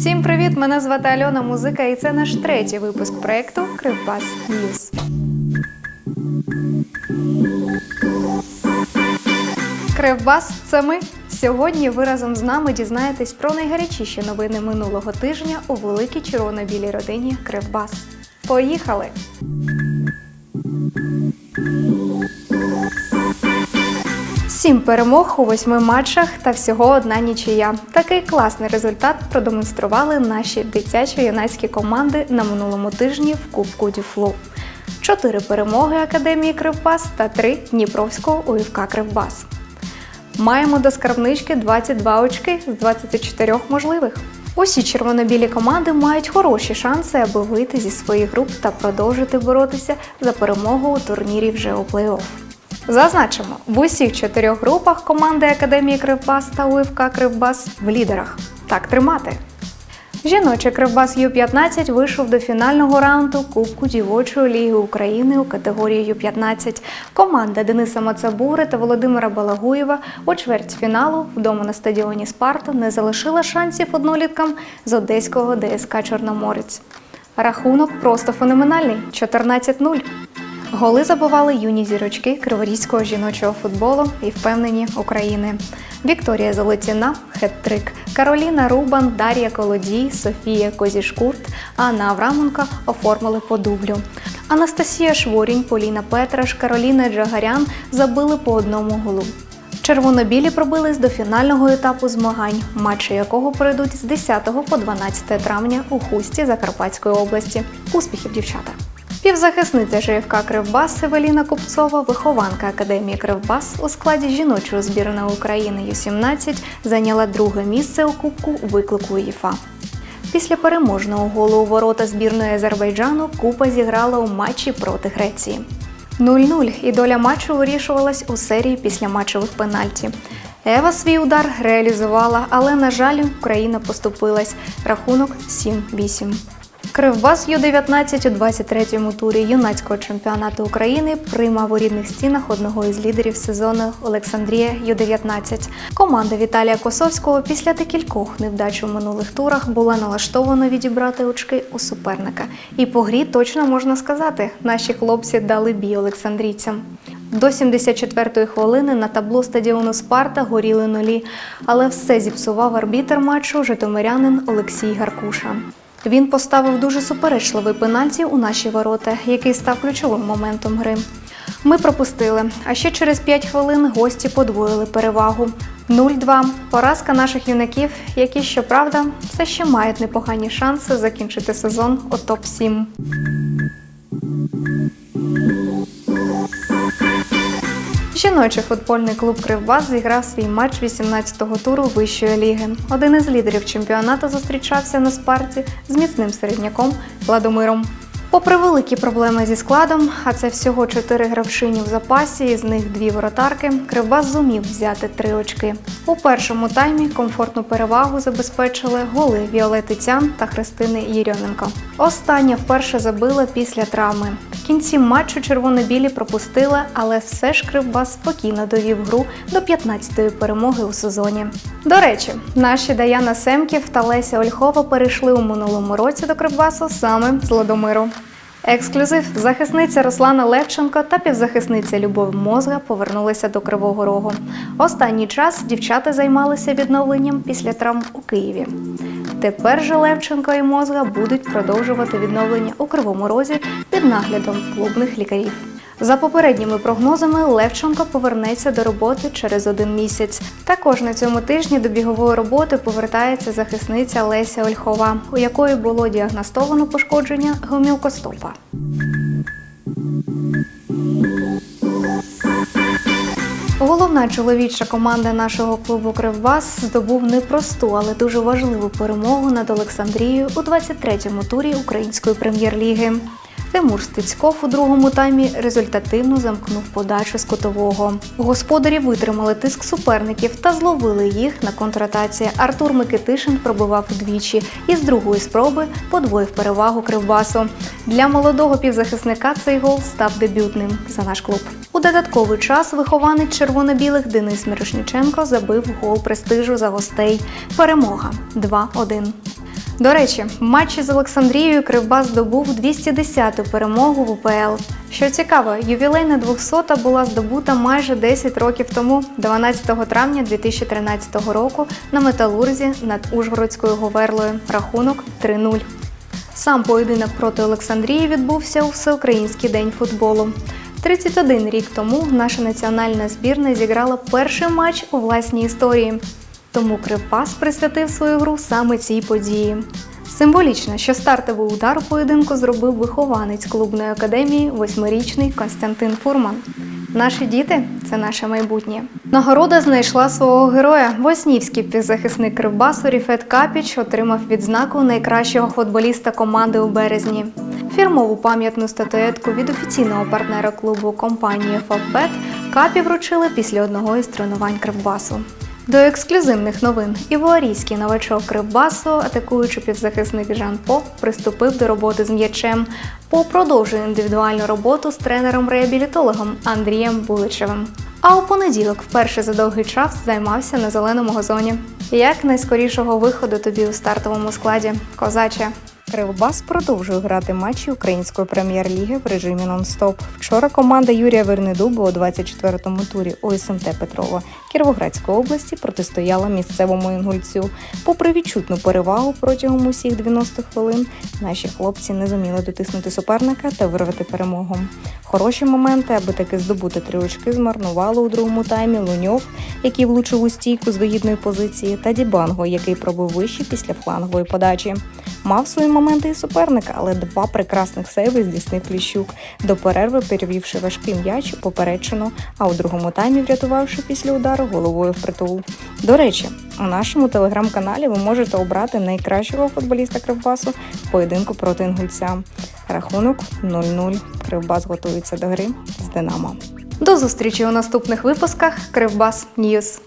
Всім привіт! Мене звати Альона Музика, і це наш третій випуск проекту Кривбас Ньюз. Кривбас це ми. Сьогодні ви разом з нами дізнаєтесь про найгарячіші новини минулого тижня у великій червоно-білій родині Кривбас. Поїхали! Сім перемог у восьми матчах та всього одна нічия. Такий класний результат продемонстрували наші дитячо-юнацькі команди на минулому тижні в Кубку Дюфлу. Чотири перемоги Академії Кривбас та три Дніпровського УФК Кривбас. Маємо до скарбнички 22 очки з 24 можливих. Усі червоно-білі команди мають хороші шанси, аби вийти зі своїх груп та продовжити боротися за перемогу у турнірі вже у плей-офф. Зазначимо, в усіх чотирьох групах команди Академії Кривбас та УФК Кривбас в лідерах. Так тримати. Жіночий Кривбас Ю-15 вийшов до фінального раунду Кубку Дівочої ліги України у категорії Ю-15. Команда Дениса Мацабури та Володимира Балагуєва у чвертьфіналу вдома на стадіоні Спарта не залишила шансів одноліткам з одеського ДСК Чорноморець. Рахунок просто феноменальний 14-0. Голи забивали юні зірочки криворізького жіночого футболу і впевнені України. Вікторія Золотіна, хет-трик, Кароліна Рубан, Дар'я Колодій, Софія Козішкурт, Анна Авраменко оформили по дублю. Анастасія Шворінь, Поліна Петраш, Кароліна Джагарян забили по одному голу. Червоно-білі пробились до фінального етапу змагань, матчі якого пройдуть з 10 по 12 травня у Хусті Закарпатської області. Успіхів, дівчата! Півзахисниця ЖФК Кривбас Евеліна Купцова, вихованка Академії Кривбас у складі жіночої збірної України Ю-17 зайняла друге місце у Кубку виклику УЄФА. Після переможного голу у ворота збірної Азербайджану Купа зіграла у матчі проти Греції. 0-0 і доля матчу вирішувалась у серії після матчових пенальті. Ева свій удар реалізувала, але, на жаль, Україна поступилась. Рахунок 7-8. Кривбас Ю-19 у 23-му турі юнацького чемпіонату України приймав у рідних стінах одного із лідерів сезону Олександрія Ю-19. Команда Віталія Косовського після декількох невдач у минулих турах була налаштована відібрати очки у суперника. І по грі точно можна сказати, наші хлопці дали бій олександрійцям. До 74-ї хвилини на табло стадіону Спарта горіли нулі, але все зіпсував арбітер матчу житомирянин Олексій Гаркуша. Він поставив дуже суперечливий пенальті у наші ворота, який став ключовим моментом гри. Ми пропустили, а ще через 5 хвилин гості подвоїли перевагу. 0-2. Поразка наших юнаків, які, щоправда, все ще мають непогані шанси закінчити сезон у топ-7. Жіночий футбольний клуб Кривбас зіграв свій матч 18-го туру вищої ліги. Один із лідерів чемпіонату зустрічався на спарті з міцним середняком Владомиром. Попри великі проблеми зі складом, а це всього чотири гравчині в запасі, із них дві воротарки, Кривбас зумів взяти три очки. У першому таймі комфортну перевагу забезпечили голи Віолети Цян та Христини Єрьоменко. Остання вперше забила після травми. Кінці матчу червоно-білі пропустили, але все ж Кривбас спокійно довів гру до 15-ї перемоги у сезоні. До речі, наші Даяна Семків та Леся Ольхова перейшли у минулому році до Кривбасу саме з Ладомиру. Ексклюзив захисниця Руслана Левченко та півзахисниця Любов Мозга повернулися до Кривого Рогу. Останній час дівчата займалися відновленням після травм у Києві. Тепер же Левченко і Мозга будуть продовжувати відновлення у Кривому Розі під наглядом клубних лікарів. За попередніми прогнозами, Левченко повернеться до роботи через один місяць. Також на цьому тижні до бігової роботи повертається захисниця Леся Ольхова, у якої було діагностовано пошкодження гомілкостопа. Головна чоловіча команда нашого клубу Кривбас здобув непросту, але дуже важливу перемогу над Олександрією у 23-му турі української прем'єр-ліги. Тимур Стецьков у другому таймі результативно замкнув подачу з котового. Господарі витримали тиск суперників та зловили їх на контратації. Артур Микитишин пробивав удвічі і з другої спроби подвоїв перевагу кривбасу. Для молодого півзахисника цей гол став дебютним за наш клуб. У додатковий час вихованець червоно-білих Денис Мирошніченко забив гол престижу за гостей. Перемога 2-1. До речі, в матчі з Олександрією Кривбас здобув 210-ту перемогу в УПЛ. Що цікаво, ювілейна 200-та була здобута майже 10 років тому, 12 травня 2013 року, на металурзі над Ужгородською Говерлою. Рахунок 3-0. Сам поєдинок проти Олександрії відбувся у Всеукраїнський день футболу. 31 рік тому наша національна збірна зіграла перший матч у власній історії. Тому Крипас присвятив свою гру саме цій події. Символічно, що стартовий удар поєдинку зробив вихованець клубної академії, восьмирічний Константин Фурман. Наші діти це наше майбутнє. Нагорода знайшла свого героя. Воснівський півзахисник Кривбасу Ріфет Капіч отримав відзнаку найкращого футболіста команди у березні. Фірмову пам'ятну статуетку від офіційного партнера клубу компанії Фавбет Капі вручили після одного із тренувань Кривбасу. До ексклюзивних новин івуарійський новачок Кривбасу, атакуючи півзахисник Жан По, приступив до роботи з м'ячем. По продовжує індивідуальну роботу з тренером-реабілітологом Андрієм Буличевим. А у понеділок вперше за довгий час займався на зеленому газоні. Як найскорішого виходу тобі у стартовому складі, козаче? Кривбас продовжує грати матчі української прем'єр-ліги в режимі нон-стоп. Вчора команда Юрія Вернедуба у 24-му турі ОСМТ Петрова Кіровоградської області протистояла місцевому інгульцю. Попри відчутну перевагу протягом усіх 90 хвилин, наші хлопці не зуміли дотиснути суперника та вирвати перемогу. Хороші моменти, аби таки здобути три очки, змарнували у другому таймі Луньов, який влучив у стійку з вигідної позиції, та Дібанго, який пробив вище після флангової подачі. Мав свої моменти і суперника, але два прекрасних сейви здійснив Пліщук, до перерви перевівши важкий м'яч поперечину, а у другому таймі врятувавши після удару головою в притул. До речі, у нашому телеграм-каналі ви можете обрати найкращого футболіста Кривбасу в поєдинку проти інгульця. Рахунок 0-0. Кривбас готується до гри з Динамо. До зустрічі у наступних випусках Кривбас Ньюз.